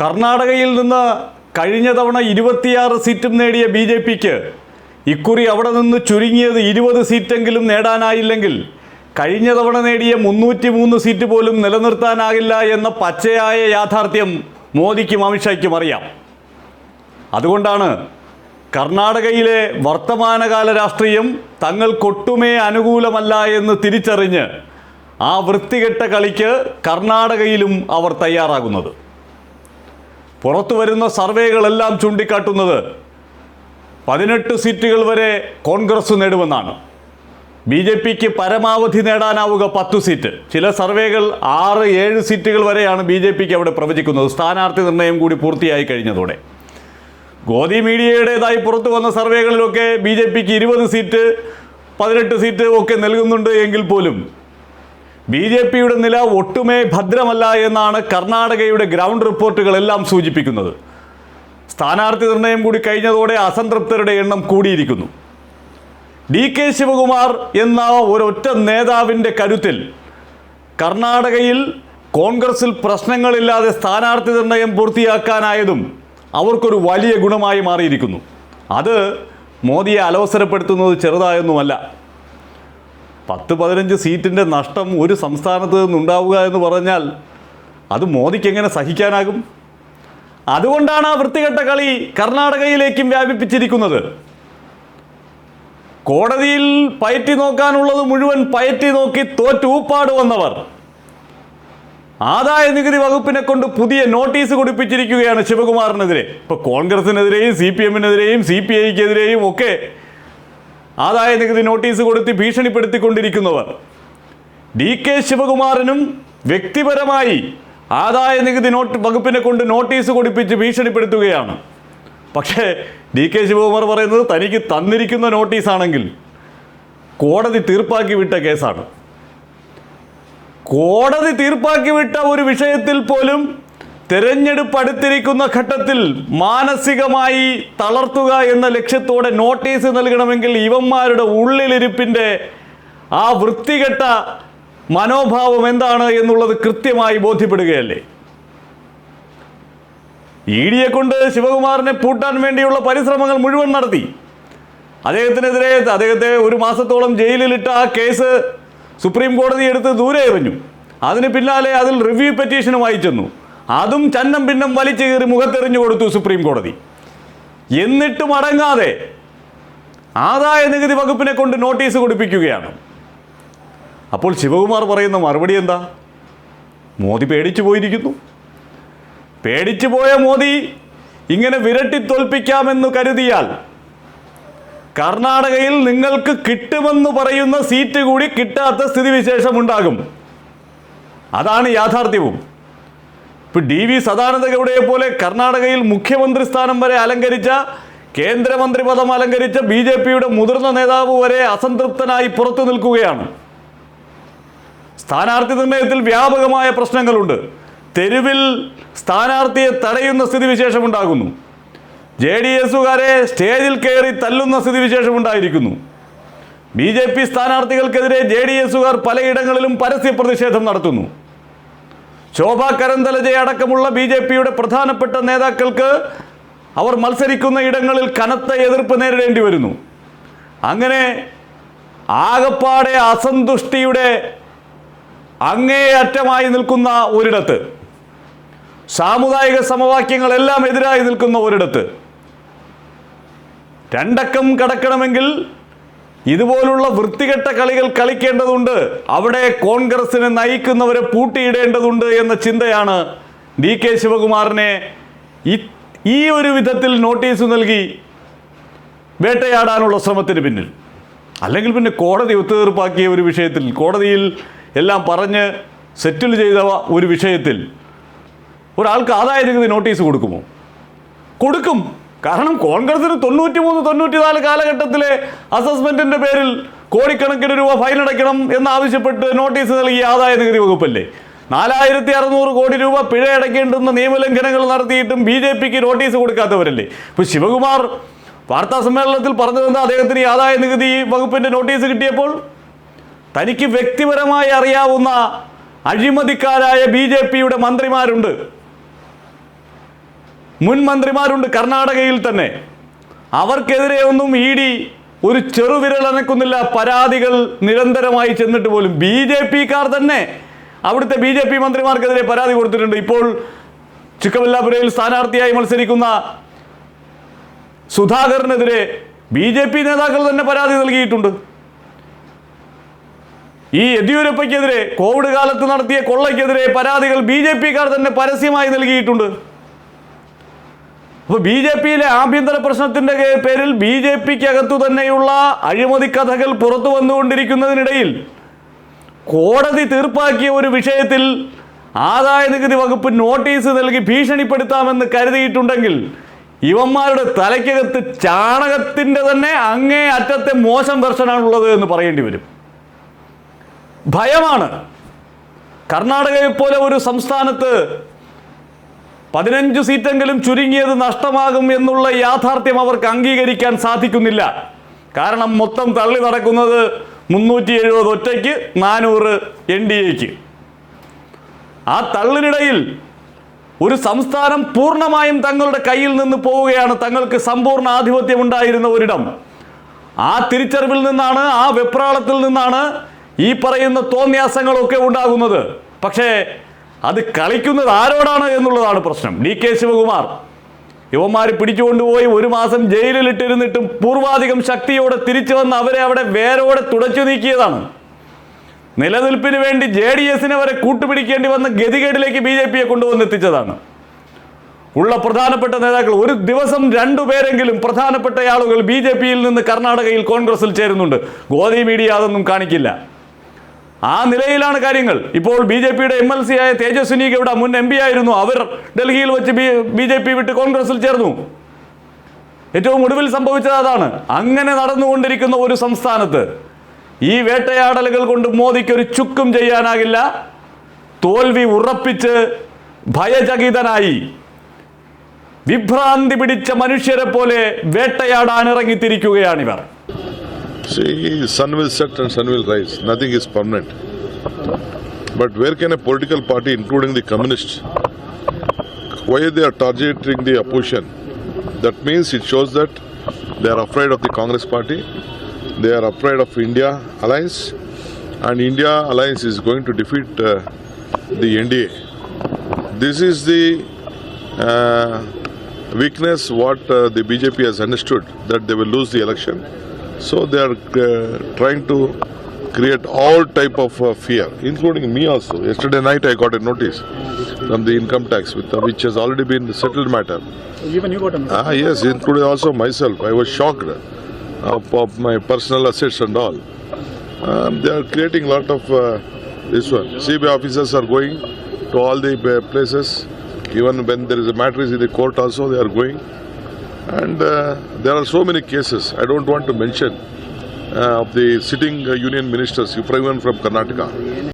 കർണാടകയിൽ നിന്ന് കഴിഞ്ഞ തവണ ഇരുപത്തിയാറ് സീറ്റും നേടിയ ബി ജെ പിക്ക് ഇക്കുറി അവിടെ നിന്ന് ചുരുങ്ങിയത് ഇരുപത് സീറ്റെങ്കിലും നേടാനായില്ലെങ്കിൽ കഴിഞ്ഞ തവണ നേടിയ മുന്നൂറ്റി മൂന്ന് സീറ്റ് പോലും നിലനിർത്താനാകില്ല എന്ന പച്ചയായ യാഥാർത്ഥ്യം മോദിക്കും അമിത്ഷായ്ക്കും അറിയാം. അതുകൊണ്ടാണ് കർണാടകയിലെ വർത്തമാനകാല രാഷ്ട്രീയം തങ്ങൾക്കൊട്ടുമേ അനുകൂലമല്ല എന്ന് തിരിച്ചറിഞ്ഞ് ആ വൃത്തികെട്ട കളിക്ക് കർണാടകയിലും അവർ തയ്യാറാകുന്നത്. പുറത്തു വരുന്ന സർവേകളെല്ലാം ചൂണ്ടിക്കാട്ടുന്നത് പതിനെട്ട് സീറ്റുകൾ വരെ കോൺഗ്രസ് നേടുമെന്നാണ്. ബി ജെ പിക്ക് പരമാവധി നേടാനാവുക പത്തു സീറ്റ്. ചില സർവേകൾ ആറ് ഏഴ് സീറ്റുകൾ വരെയാണ് ബി ജെ പിക്ക് അവിടെ പ്രവചിക്കുന്നത്. സ്ഥാനാർത്ഥി നിർണയം കൂടി പൂർത്തിയായി കഴിഞ്ഞതോടെ. ഗോദി മീഡിയയുടേതായി പുറത്തു വന്ന സർവേകളിലൊക്കെ ബി ജെ പിക്ക് ഇരുപത് സീറ്റ് പതിനെട്ട് സീറ്റ് ഒക്കെ നൽകുന്നുണ്ട് എങ്കിൽ പോലും ബി ജെ പിയുടെ നില ഒട്ടുമേ ഭദ്രമല്ല എന്നാണ് കർണാടകയുടെ ഗ്രൗണ്ട് റിപ്പോർട്ടുകളെല്ലാം സൂചിപ്പിക്കുന്നത്. സ്ഥാനാർത്ഥി നിർണയം കൂടി കഴിഞ്ഞതോടെ അസംതൃപ്തരുടെ എണ്ണം കൂടിയിരിക്കുന്നു. ഡി കെ ശിവകുമാർ എന്ന ഒരൊറ്റ നേതാവിന്റെ കരുത്തിൽ കർണാടകയിൽ കോൺഗ്രസിൽ പ്രശ്നങ്ങളില്ലാതെ സ്ഥാനാർത്ഥി നിർണയം പൂർത്തിയാക്കാനായതും അവർക്കൊരു വലിയ ഗുണമായി മാറിയിരിക്കുന്നു. അത് മോദിയെ അലോസരപ്പെടുത്തുന്നത് ചെറുതായൊന്നുമല്ല. പത്ത് പതിനഞ്ച് സീറ്റിന്റെ നഷ്ടം ഒരു സംസ്ഥാനത്ത് നിന്നുണ്ടാവുക എന്ന് പറഞ്ഞാൽ അത് മോദിക്ക് എങ്ങനെ സഹിക്കാനാകും? അതുകൊണ്ടാണ് ആ വൃത്തികെട്ട കളി കർണാടകയിലേക്കും വ്യാപിപ്പിച്ചിരിക്കുന്നത്. കോടതിയിൽ പയറ്റി നോക്കാനുള്ളത് മുഴുവൻ പയറ്റി നോക്കി തോറ്റൂപ്പാട് വന്നവർ. ആദായ നികുതി വകുപ്പിനെ കൊണ്ട് പുതിയ നോട്ടീസ് കൊടുപ്പിച്ചിരിക്കുകയാണ് ശിവകുമാറിനെതിരെ. ഇപ്പോൾ കോൺഗ്രസിനെതിരെയും സി പി എമ്മിനെതിരെയും സി പി ഐക്കെതിരെയും ഒക്കെ ആദായ നികുതി നോട്ടീസ് കൊടുത്ത് ഭീഷണിപ്പെടുത്തിക്കൊണ്ടിരിക്കുന്നവർ. ഡി കെ ശിവകുമാറിനും വ്യക്തിപരമായി ആദായ നികുതി നോട്ട് വകുപ്പിനെ കൊണ്ട് നോട്ടീസ് കൊടുപ്പിച്ച് ഭീഷണിപ്പെടുത്തുകയാണ്. പക്ഷേ ഡി കെ ശിവകുമാർ പറയുന്നത് തനിക്ക് തന്നിരിക്കുന്ന നോട്ടീസാണെങ്കിൽ കോടതി തീർപ്പാക്കി വിട്ട കേസാണ്. കോടതി തീർപ്പാക്കി വിട്ട ഒരു വിഷയത്തിൽ പോലും തെരഞ്ഞെടുപ്പ് അടുത്തിരിക്കുന്ന ഘട്ടത്തിൽ മാനസികമായി തളർത്തുക എന്ന ലക്ഷ്യത്തോടെ നോട്ടീസ് നൽകണമെങ്കിൽ ഇവന്മാരുടെ ഉള്ളിലിരിപ്പിന്റെ ആ വൃത്തികെട്ട മനോഭാവം എന്താണ് എന്നുള്ളത് കൃത്യമായി ബോധ്യപ്പെടുകയല്ലേ? ഇ ഡിയെ കൊണ്ട് ശിവകുമാറിനെ പൂട്ടാൻ വേണ്ടിയുള്ള പരിശ്രമങ്ങൾ മുഴുവൻ നടത്തി. അദ്ദേഹത്തിനെതിരെ അദ്ദേഹത്തെ ഒരു മാസത്തോളം ജയിലിലിട്ട ആ കേസ് സുപ്രീം കോടതി എടുത്ത് ദൂരെ എറിഞ്ഞു. അതിന് പിന്നാലെ അതിൽ റിവ്യൂ പെറ്റീഷനുമായി ചെന്നു. അതും ചന്നം പിന്നം വലിച്ചു കയറി മുഖത്തെറിഞ്ഞു കൊടുത്തു സുപ്രീം കോടതി. എന്നിട്ടും അടങ്ങാതെ ആദായ നികുതി വകുപ്പിനെ കൊണ്ട് നോട്ടീസ് കൊടുപ്പിക്കുകയാണ്. അപ്പോൾ ശിവകുമാർ പറയുന്ന മറുപടി എന്താ? മോദി പേടിച്ചു പോയിരിക്കുന്നു. പേടിച്ചു പോയ മോദി ഇങ്ങനെ വിരട്ടി തോൽപ്പിക്കാമെന്ന് കരുതിയാൽ കർണാടകയിൽ നിങ്ങൾക്ക് കിട്ടുമെന്ന് പറയുന്ന സീറ്റ് കൂടി കിട്ടാത്ത സ്ഥിതിവിശേഷം ഉണ്ടാകും. അതാണ് യാഥാർത്ഥ്യവും. ഇപ്പൊ ഡി വി സദാനന്ദ ഗൗഡയെ പോലെ കർണാടകയിൽ മുഖ്യമന്ത്രി സ്ഥാനം വരെ അലങ്കരിച്ച കേന്ദ്രമന്ത്രി പദം അലങ്കരിച്ച ബി ജെ പിയുടെ മുതിർന്ന നേതാവ് വരെ അസംതൃപ്തനായി പുറത്തു നിൽക്കുകയാണ്. സ്ഥാനാർത്ഥി നിർണയത്തിൽ വ്യാപകമായ പ്രശ്നങ്ങളുണ്ട്. തെരുവിൽ സ്ഥാനാർത്ഥിയെ തടയുന്ന സ്ഥിതിവിശേഷം ഉണ്ടാകുന്നു ജെ ഡി എസുകാരെ സ്റ്റേജിൽ കയറി തല്ലുന്ന സ്ഥിതിവിശേഷം ഉണ്ടായിരിക്കുന്നു ബി ജെ പി സ്ഥാനാർത്ഥികൾക്കെതിരെ ജെ ഡി എസുകാർ പലയിടങ്ങളിലും പരസ്യ പ്രതിഷേധം നടത്തുന്നു. ശോഭ കരന്തലജയെ അടക്കമുള്ള ബി ജെ പിയുടെ പ്രധാനപ്പെട്ട നേതാക്കൾക്ക് അവർ മത്സരിക്കുന്ന ഇടങ്ങളിൽ കനത്ത എതിർപ്പ് നേരിടേണ്ടി വരുന്നു. അങ്ങനെ ആകപ്പാടെ അസന്തുഷ്ടിയുടെ അങ്ങേയറ്റമായി നിൽക്കുന്ന ഒരിടത്ത് സാമുദായിക സമവാക്യങ്ങളെല്ലാം എതിരായി നിൽക്കുന്ന ഒരിടത്ത് രണ്ടക്കം കടക്കണമെങ്കിൽ ഇതുപോലുള്ള വൃത്തികെട്ട കളികൾ കളിക്കേണ്ടതുണ്ട്. അവിടെ കോൺഗ്രസിനെ നയിക്കുന്നവരെ പൂട്ടിയിടേണ്ടതുണ്ട് എന്ന ചിന്തയാണ് ഡി കെ ശിവകുമാറിനെ ഈ ഒരു വിധത്തിൽ നോട്ടീസ് നൽകി വേട്ടയാടാനുള്ള ശ്രമത്തിന് പിന്നിൽ. അല്ലെങ്കിൽ പിന്നെ കോടതി ഒത്തുതീർപ്പാക്കിയ ഒരു വിഷയത്തിൽ കോടതിയിൽ എല്ലാം പറഞ്ഞ് സെറ്റിൽ ചെയ്ത ഒരു വിഷയത്തിൽ ഒരാൾക്ക് ആദായ നികുതി നോട്ടീസ് കൊടുക്കുമോ? കൊടുക്കും. കാരണം കോൺഗ്രസിന് തൊണ്ണൂറ്റി മൂന്ന് തൊണ്ണൂറ്റിനാല് കാലഘട്ടത്തിലെ അസസ്മെന്റിന്റെ പേരിൽ കോടിക്കണക്കിന് രൂപ ഫൈൻ അടയ്ക്കണം എന്നാവശ്യപ്പെട്ട് നോട്ടീസ് നൽകിയ ആദായ നികുതി വകുപ്പല്ലേ? നാലായിരത്തി അറുന്നൂറ് കോടി രൂപ പിഴ അടയ്ക്കേണ്ടുന്ന നിയമലംഘനങ്ങൾ നടത്തിയിട്ടും ബി ജെ പിക്ക് നോട്ടീസ് കൊടുക്കാത്തവരല്ലേ? ഇപ്പോൾ ശിവകുമാർ വാർത്താ സമ്മേളനത്തിൽ പറഞ്ഞതെന്താ? അദ്ദേഹത്തിന് ആദായ നികുതി വകുപ്പിന്റെ നോട്ടീസ് കിട്ടിയപ്പോൾ തനിക്ക് വ്യക്തിപരമായി അറിയാവുന്ന അഴിമതിക്കാരായ ബി ജെ പിയുടെ മന്ത്രിമാരുണ്ട്. മുൻ മന്ത്രിമാരുണ്ട് കർണാടകയിൽ തന്നെ. അവർക്കെതിരെ ഒന്നും ഇ ഡി ഒരു ചെറുവിരൽ അനക്കുന്നില്ല. പരാതികൾ നിരന്തരമായി ചെന്നിട്ട് പോലും ബി ജെ പിക്കാർ തന്നെ അവിടുത്തെ ബി ജെ പി മന്ത്രിമാർക്കെതിരെ പരാതി കൊടുത്തിട്ടുണ്ട്. ഇപ്പോൾ ചിക്കബല്ലാപുരയിൽ സ്ഥാനാർത്ഥിയായി മത്സരിക്കുന്ന സുധാകരനെതിരെ ബി ജെ പി നേതാക്കൾ തന്നെ പരാതി നൽകിയിട്ടുണ്ട്. ഈ യെദ്യൂരപ്പയ്ക്കെതിരെ കോവിഡ് കാലത്ത് നടത്തിയ കൊള്ളയ്ക്കെതിരെ പരാതികൾ ബി ജെ പിക്കാർ തന്നെ പരസ്യമായി നൽകിയിട്ടുണ്ട്. അപ്പോൾ ബി ജെ പിയിലെ ആഭ്യന്തര പ്രശ്നത്തിന്റെ പേരിൽ ബി ജെ പിക്ക് അകത്തു തന്നെയുള്ള അഴിമതി കഥകൾ പുറത്തു വന്നുകൊണ്ടിരിക്കുന്നതിനിടയിൽ കോടതി തീർപ്പാക്കിയ ഒരു വിഷയത്തിൽ ആദായ നികുതി വകുപ്പ് നോട്ടീസ് നൽകി ഭീഷണിപ്പെടുത്താമെന്ന് കരുതിയിട്ടുണ്ടെങ്കിൽ ഇവന്മാരുടെ തലയ്ക്കകത്ത് ചാണകത്തിന്റെ തന്നെ അങ്ങേ അറ്റത്തെ മോശം വെർഷനാണുള്ളത് എന്ന് പറയേണ്ടി വരും. ഭയമാണ്. കർണാടകയെ പോലെ ഒരു സംസ്ഥാനത്ത് പതിനഞ്ച് സീറ്റെങ്കിലും ചുരുങ്ങിയത് നഷ്ടമാകും എന്നുള്ള യാഥാർത്ഥ്യം അവർക്ക് അംഗീകരിക്കാൻ സാധിക്കുന്നില്ല. കാരണം മൊത്തം തള്ളി നടക്കുന്നത് മുന്നൂറ്റി എഴുപത് ഒറ്റയ്ക്ക് നാനൂറ് എൻ ഡി എക്ക്. ആ തള്ളിനിടയിൽ ഒരു സംസ്ഥാനം പൂർണമായും തങ്ങളുടെ കയ്യിൽ നിന്ന് പോവുകയാണ്. തങ്ങൾക്ക് സമ്പൂർണ ആധിപത്യം ഉണ്ടായിരുന്ന ഒരിടം. ആ തിരിച്ചറിവിൽ നിന്നാണ് ആ വെപ്രാളത്തിൽ നിന്നാണ് ഈ പറയുന്ന തോന്യാസങ്ങളൊക്കെ ഉണ്ടാകുന്നത്. പക്ഷേ അത് കളിക്കുന്നത് ആരോടാണ് എന്നുള്ളതാണ് പ്രശ്നം. ഡി കെ ശിവകുമാർ യുവന്മാർ പിടിച്ചുകൊണ്ടുപോയി ഒരു മാസം ജയിലിലിട്ടിരുന്നിട്ടും പൂർവാധികം ശക്തിയോടെ തിരിച്ചു വന്ന് അവരെ അവിടെ വേരോടെ തുടച്ചു നീക്കിയതാണ്. നിലനിൽപ്പിന് വേണ്ടി ജെ ഡി എസിനെ വരെ കൂട്ടുപിടിക്കേണ്ടി വന്ന ഗതികേടിലേക്ക് ബി ജെ പിയെ കൊണ്ടുവന്നെത്തിച്ചതാണ് ഉള്ള പ്രധാനപ്പെട്ട നേതാക്കൾ ഒരു ദിവസം രണ്ടു പേരെങ്കിലും പ്രധാനപ്പെട്ട ആളുകൾ ബി ജെ പിയിൽ നിന്ന് കർണാടകയിൽ കോൺഗ്രസിൽ ചേരുന്നുണ്ട്. ഗോദി മീഡിയ അതൊന്നും കാണിക്കില്ല. ആ നിലയിലാണ് കാര്യങ്ങൾ. ഇപ്പോൾ ബി ജെ പിയുടെ എം എൽ സി ആയ തേജസ്വിനി ഗൗഡ മുൻ എം പി ആയിരുന്നു. അവർ ഡൽഹിയിൽ വെച്ച് ബി ജെ പി വിട്ട് കോൺഗ്രസിൽ ചേർന്നു. ഏറ്റവും ഒടുവിൽ സംഭവിച്ചത് അതാണ്. അങ്ങനെ നടന്നുകൊണ്ടിരിക്കുന്ന ഒരു സംസ്ഥാനത്ത് ഈ വേട്ടയാടലുകൾ കൊണ്ട് മോദിക്ക് ഒരു ചുക്കും ചെയ്യാനാകില്ല. തോൽവി ഉറപ്പിച്ച് ഭയചകിതനായി വിഭ്രാന്തി പിടിച്ച മനുഷ്യരെ പോലെ വേട്ടയാടാൻ ഇറങ്ങിത്തിരിക്കുകയാണിവർ See, sun will set and sun will rise. Nothing is permanent. But where can a political party, including the communists, why they are targeting the opposition? That means it shows that they are afraid of the Congress party, they are afraid of India alliance, and India alliance is going to defeat uh, the NDA. This is the uh, weakness what uh, the BJP has understood that they will lose the election. So they are uh, trying to create all type of uh, fear, including me also. Yesterday night I got a notice from the income tax, with, uh, which has already been settled matter. Even you got a notice? Ah, yes, including also myself. I was shocked of, of my personal assets and all. Um, they are creating a lot of uh, this one. CBI officers are going to all the uh, places. Even when there is a matter is in the court, also they are going. And uh, there are so many cases. I don't want to mention uh, of the sitting uh, union ministers, even from Karnataka.